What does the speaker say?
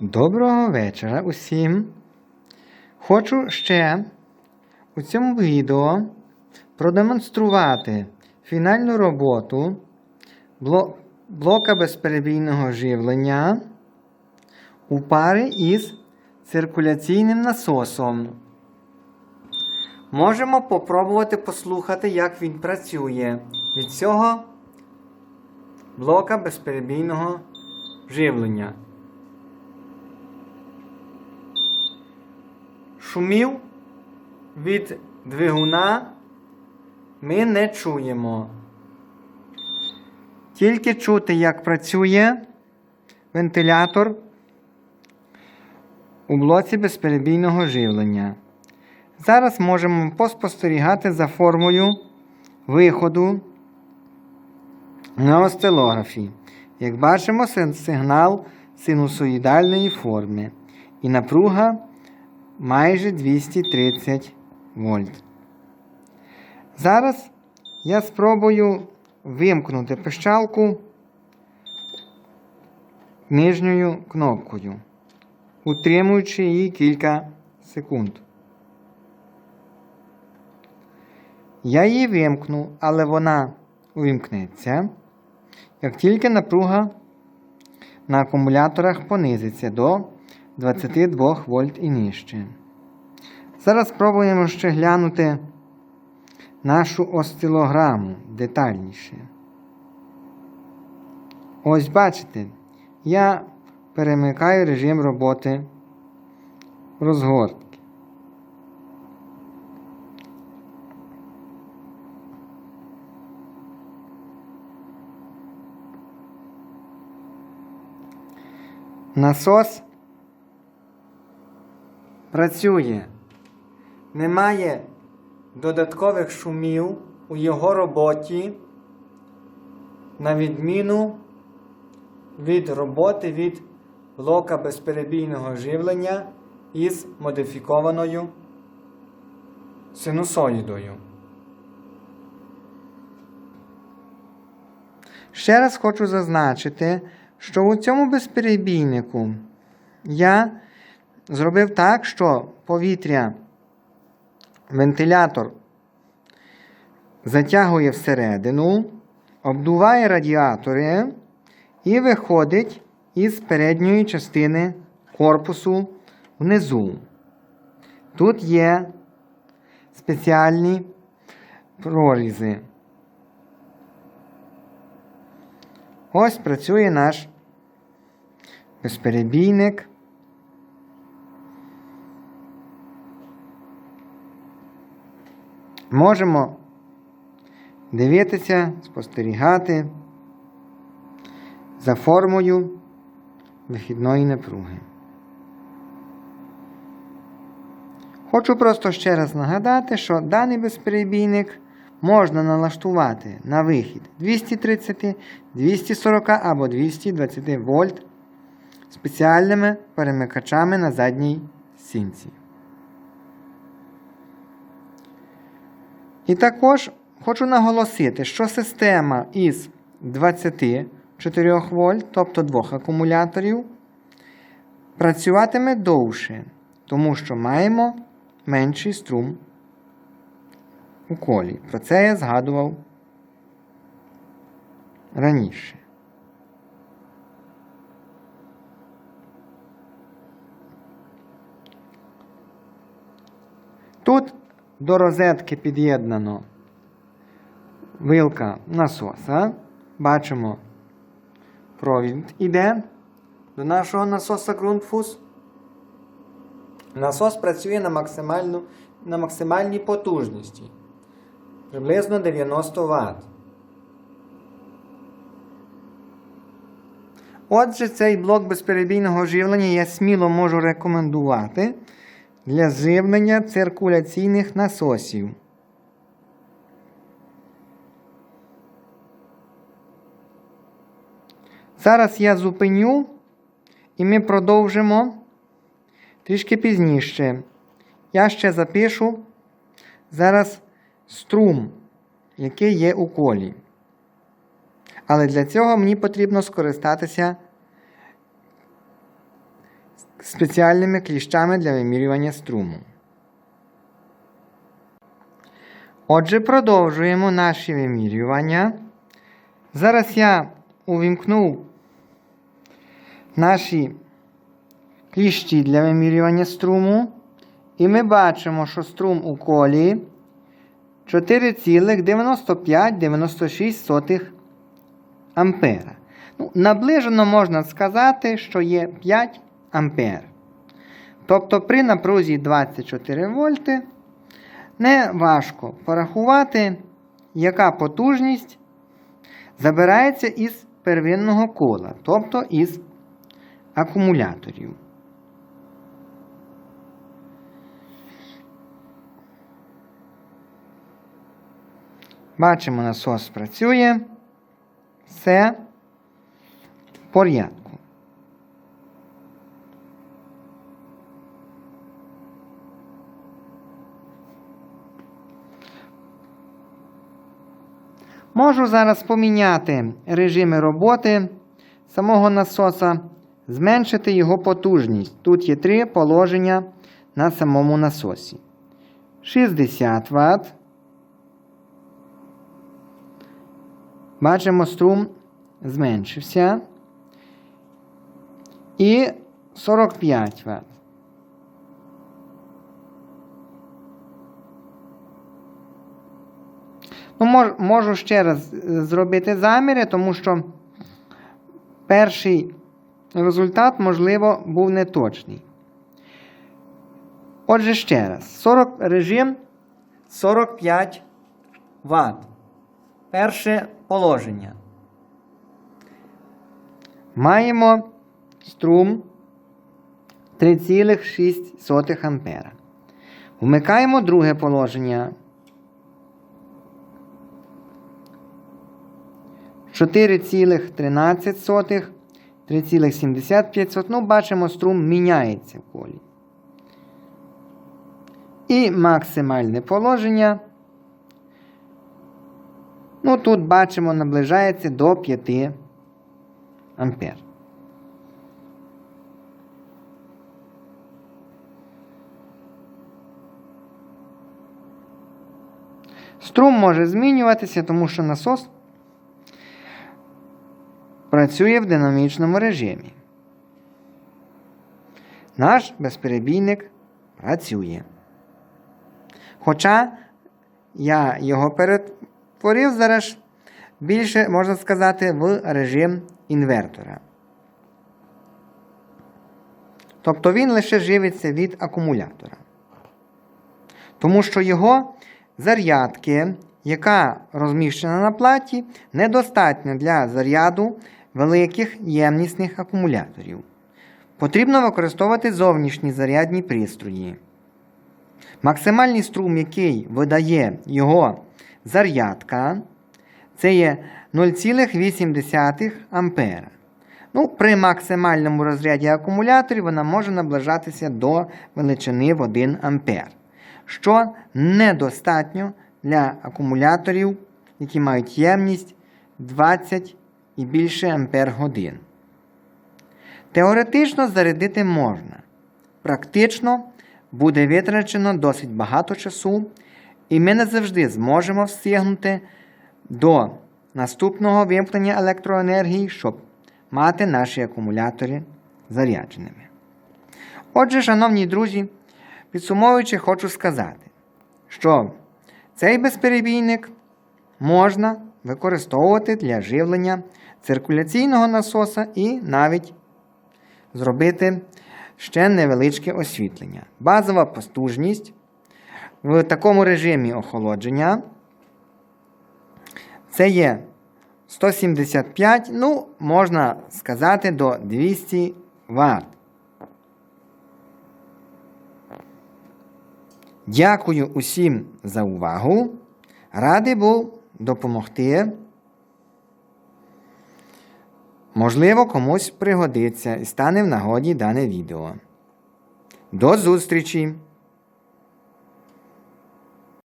Доброго вечора усім. Хочу ще у цьому відео продемонструвати фінальну роботу блока безперебійного живлення у парі із циркуляційним насосом. Можемо попробувати послухати, як він працює від цього блока безперебійного живлення. Шумів від двигуна ми не чуємо. Тільки чути, як працює вентилятор у блоці безперебійного живлення. Зараз можемо поспостерігати за формою виходу на остилографі. Як бачимо, сигнал синусоїдальної форми і напруга майже 230 вольт. Зараз я спробую вимкнути пищалку нижньою кнопкою, утримуючи її кілька секунд. Я її вимкну, але вона увімкнеться, як тільки напруга на акумуляторах понизиться до 22 вольт і нижче. Зараз спробуємо ще глянути нашу осцилограму детальніше. Ось бачите, я перемикаю режим роботи розгортки. Насос працює. Немає додаткових шумів у його роботі, на відміну від роботи від блока безперебійного живлення із модифікованою синусоїдою. Ще раз хочу зазначити, що у цьому безперебійнику я зробив так, що повітря вентилятор затягує всередину, обдуває радіатори і виходить із передньої частини корпусу внизу. Тут є спеціальні прорізи. Ось працює наш безперебійник. Можемо дивитися, спостерігати за формою вихідної напруги. Хочу просто ще раз нагадати, що даний безперебійник можна налаштувати на вихід 230, 240 або 220 вольт спеціальними перемикачами на задній сінці. І також хочу наголосити, що система із 24 вольт, тобто двох акумуляторів, працюватиме довше, тому що маємо менший струм у колі. Про це я згадував раніше. Тут до розетки під'єднано вилка насоса. Бачимо, провід іде до нашого насоса Grundfuss. Насос працює на, максимальну, на максимальній потужності. Приблизно 90 Вт. Отже, цей блок безперебійного живлення я сміло можу рекомендувати для живлення циркуляційних насосів. Зараз я зупиню і ми продовжимо трішки пізніше. Я ще запишу зараз струм, який є у колі. Але для цього мені потрібно скористатися спеціальними кліщами для вимірювання струму. Отже, продовжуємо наші вимірювання. Зараз я увімкнув наші кліщі для вимірювання струму. І ми бачимо, що струм у колі 4,9596 ампера. Ну, наближено можна сказати, що є 5 ампер. Тобто при напрузі 24 вольти не важко порахувати, яка потужність забирається із первинного кола, тобто із акумуляторів. Бачимо, насос працює. Все в порядку. Можу зараз поміняти режими роботи самого насоса, зменшити його потужність. Тут є три положення на самому насосі. 60 Вт. Бачимо, струм зменшився. І 45 Вт. Ну, можу ще раз е, зробити заміри, тому що перший результат, можливо, був неточний. Отже, ще раз. 40, режим 45 Вт. Перше положення. Маємо струм 3,6 ампера. Вмикаємо друге положення. 4,13, 3,75. Ну, бачимо, струм міняється в колі. І максимальне положення. Ну, тут бачимо, наближається до 5 ампер. Струм може змінюватися, тому що насос працює в динамічному режимі. Наш безперебійник працює. Хоча я його перетворив зараз більше, можна сказати, в режим інвертора. Тобто він лише живиться від акумулятора. Тому що його зарядки, яка розміщена на платі, недостатня для заряду великих ємнісних акумуляторів. Потрібно використовувати зовнішні зарядні пристрої. Максимальний струм, який видає його зарядка, це є 0,8 А. Ну, При максимальному розряді акумуляторів вона може наближатися до величини в 1 А, що недостатньо для акумуляторів, які мають ємність 20 і більше ампер годин. Теоретично зарядити можна. Практично буде витрачено досить багато часу, і ми не завжди зможемо встигнути до наступного вимкнення електроенергії, щоб мати наші акумулятори зарядженими. Отже, шановні друзі, підсумовуючи, хочу сказати, що цей безперебійник можна використовувати для живлення циркуляційного насоса і навіть зробити ще невеличке освітлення. Базова потужність в такому режимі охолодження це є 175, ну, можна сказати, до 200 Вт. Дякую усім за увагу. Радий був допомогти. Можливо, комусь пригодиться і стане в нагоді дане відео. До зустрічі!